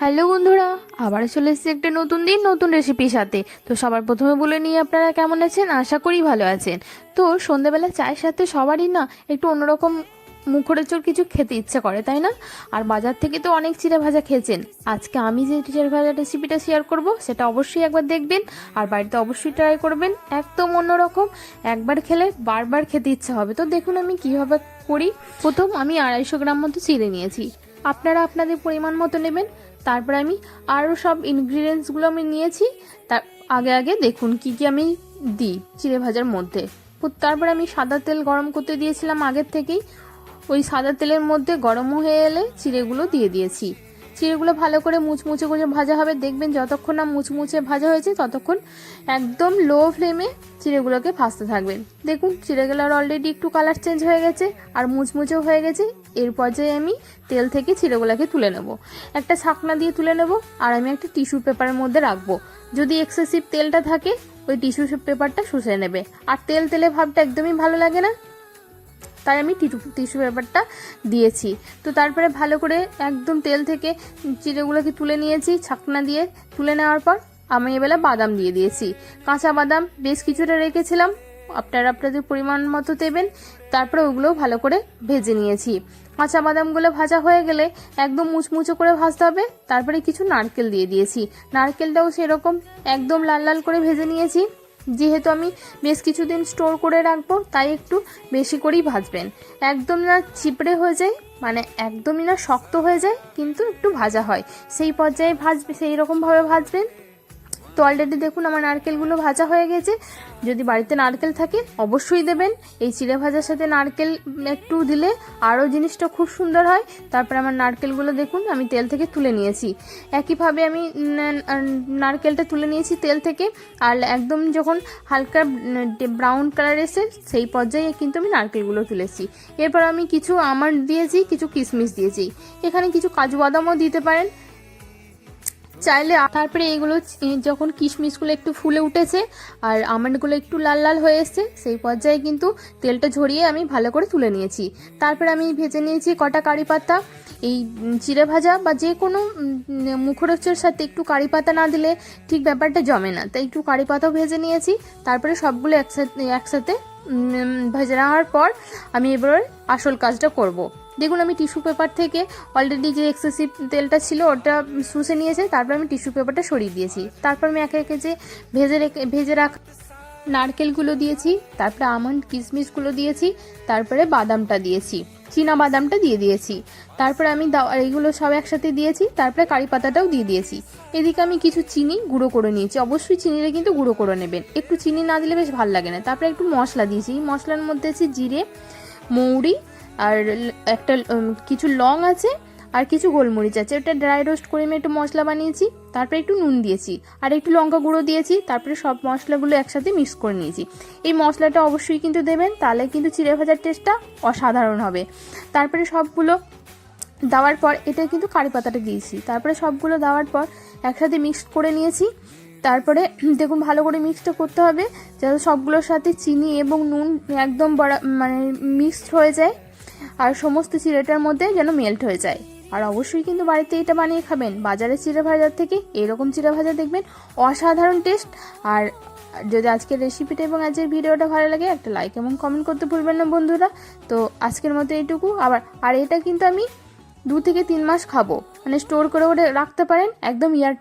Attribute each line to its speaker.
Speaker 1: Hello বন্ধুরা আবার চলে এসেছি একটা নতুন দিন, নতুন রেসিপির সাথে। তো সবার প্রথমে বলে নিই আপনারা কেমন আছেন? আশা করি ভালো আছেন। তো সন্ধেবেলা চায়ের সাথে সবারই না একটু অন্যরকম মুখরোচর কিছু খেতে ইচ্ছে করে, তাই না? আর বাজার থেকে তো অনেক চিড়ে ভাজা খেয়েছেন। আজকে আমি যে চিড়ে ভাজা রেসিপিটা শেয়ার করব, সেটা অবশ্যই একবার দেখবেন। আর বাড়িতে অবশ্যই ট্রাই করবেন, একদম অন্যরকম। একবার খেলে বারবার খেতে ইচ্ছে হবে। তো দেখুন আমি কীভাবে করি। প্রথম আমি আড়াইশো গ্রাম মতো চিড়ে নিয়েছি। আপনারা আপনাদের পরিমাণ মতো নেবেন। তারপর আমি আরও সব ইনগ্রিডিয়েন্টসগুলো আমি নিয়েছি। তার আগে আগে দেখুন কি কি আমি দিই চিড়ে ভাজার মধ্যে। তারপর আমি সাদা তেল গরম করতে দিয়েছিলাম আগের থেকেই। ওই সাদা তেলের মধ্যে গরমও হয়ে এলে চিড়েগুলো দিয়ে দিয়েছি। চিড়েগুলো ভালো করে মুচমুচে করে ভাজা হবে, দেখবেন যতক্ষণ না মুচমুচে ভাজা হয়েছে, ততক্ষণ একদম লো ফ্লেমে চিড়েগুলোকে ভাজতে থাকবেন। দেখুন চিড়েগুলোর অলরেডি একটু কালার চেঞ্জ হয়ে গেছে আর মুচমুচেও হয়ে গেছে। এর পর্যায়ে আমি তেল থেকে চিড়েগুলোকে তুলে নেব। একটা ছাকনা দিয়ে তুলে নেব আর আমি একটা টিস্যু পেপারের মধ্যে রাখব। যদি এক্সেসিভ তেলটা থাকে, ওই টিস্যু পেপারটা শুষে নেবে। আর তেল তেলে ভাবটা একদমই ভালো লাগে না। তাই আমি টিস্যু পেপারটা দিয়েছি। তো তারপরে ভালো করে একদম তেল থেকে চিড়েগুলোকে তুলে নিয়েছি, ছাকনা দিয়ে তুলে নেওয়ার পর আমি এবেলা বাদাম দিয়ে দিয়েছি। কাঁচা বাদাম বেশ কিছুটা রেখেছিলাম, আপনারা আপনাদের পরিমাণ মতো দেবেন, তারপরে ওগুলোও ভালো করে ভেজে নিয়েছি। কাঁচা বাদামগুলো ভাজা হয়ে গেলে একদম মুচমুচো করে ভাজতে হবে, তারপরে কিছু নারকেল দিয়ে দিয়েছি। নারকেলটাও সেরকম একদম লাল লাল করে ভেজে নিয়েছি। যেহেতু আমি বেশ কিছুদিন স্টোর করে রাখব, তাই একটু বেশি করেই ভাজবেন। একদম না চিপড়ে হয়ে যায় মানে একদমই না শক্ত হয়ে যায়, কিন্তু একটু ভাজা হয়। সেই পর্যায়ে ভাজবে, সেই রকমভাবে ভাজবেন। তো অলরেডি দেখুন আমার নারকেলগুলো ভাজা হয়ে গেছে। যদি বাড়িতে নারকেল থাকে, অবশ্যই দেবেন। এই চিড়ে ভাজার সাথে নারকেল একটু দিলে আরও জিনিসটা খুব সুন্দর হয়। তারপর আমার নারকেলগুলো দেখুন, আমি তেল থেকে তুলে নিয়েছি। একইভাবে আমি নারকেলটা তুলে নিয়েছি তেল থেকে। আর একদম যখন হালকা ব্রাউন কালার এসে, সেই পর্যায়ে কিন্তু আমি নারকেলগুলো তুলেছি। এরপর আমি কিছু আমার দিয়েছি, কিছু কিশমিশ দিয়েছি। এখানে কিছু কাজু বাদামও দিতে পারেন। চাইলে তারপরে এইগুলো যখন কিশমিশগুলো একটু ফুলে উঠেছে আর আমন্ডগুলো একটু লাল লাল হয়ে এসছে, সেই পর্যায়ে কিন্তু তেলটা ঝরিয়ে আমি ভালো করে তুলে নিয়েছি। তারপরে আমি ভেজে নিয়েছি কটা কারি পাতা। এই চিড়ে ভাজা বা যে কোনো মুখরোচের সাথে একটু কারি পাতা না দিলে ঠিক ব্যাপারটা জমে না। তাই একটু কারি পাতাও ভেজে নিয়েছি। তারপরে সবগুলো একসাথে একসাথে ভেজে নেওয়ার পর আমি এবার আসল কাজটা করব। দেখুন, আমি টিস্যু পেপার থেকে অলরেডি যে এক্সেসিভ তেলটা ছিল, ওটা শুষে নিয়েছে, তারপর আমি টিস্যু পেপারটা সরিয়ে দিয়েছি। তারপর আমি একে একে যে ভেজে রেখে ভেজে রাখ নারকেলগুলো দিয়েছি, তারপরে আমন্ড, কিশমিশগুলো দিয়েছি, তারপরে বাদামটা দিয়েছি, চীনা বাদামটা দিয়ে দিয়েছি। তারপরে আমি এইগুলো সব একসাথে দিয়েছি, তারপরে কারি পাতাটাও দিয়ে দিয়েছি। এদিকে আমি কিছু চিনি গুঁড়ো করে নিয়েছি। অবশ্যই চিনিটা কিন্তু গুঁড়ো করে নেবেন। একটু চিনি না দিলে বেশ ভালো লাগে না। তারপরে একটু মশলা দিয়েছি। মশলার মধ্যে আছে জিরে, মৌরি আর একটা কিছু লং আছে আর কিছু গোলমরিচ আছে। ওটা ড্রাই রোস্ট করে আমি একটু মশলা বানিয়েছি, তারপরে একটু নুন দিয়েছি, আর একটু লঙ্কা গুঁড়ো দিয়েছি, তারপরে সব মশলাগুলো একসাথে মিক্স করে নিয়েছি। এই মশলাটা অবশ্যই কিন্তু দেবেন, তাহলে কিন্তু চিড়ে ভাজার টেস্টটা অসাধারণ হবে। তারপরে সবগুলো দেওয়ার পর, এটা কিন্তু কারি পাতাটা দিয়েছি, তারপরে সবগুলো দেওয়ার পর একসাথে মিক্সড করে নিয়েছি। তারপরে দেখুন ভালো করে মিক্সটা করতে হবে যাতে সবগুলোর সাথে চিনি এবং নুন একদম বড়া মানে মিক্সড হয়ে যায়। আর সমস্ত চিড়েটার মধ্যে যেন মেল্ট হয়ে যায়। আর অবশ্যই কিন্তু বাড়িতে এটা বানিয়ে খাবেন। বাজারের চিড়ে ভাজার থেকে এরকম চিড়ে ভাজা দেখবেন, অসাধারণ টেস্ট। আর যদি আজকের রেসিপিটা এবং আজকের ভিডিওটা ভালো লাগে, একটা লাইক এবং কমেন্ট করতে ভুলবেন না বন্ধুরা। তো আজকের মতো এইটুকু। আবার, আর এটা কিন্তু আমি দু থেকে তিন মাস খাব। মানে স্টোর করে রাখতে পারেন, একদম ইয়ার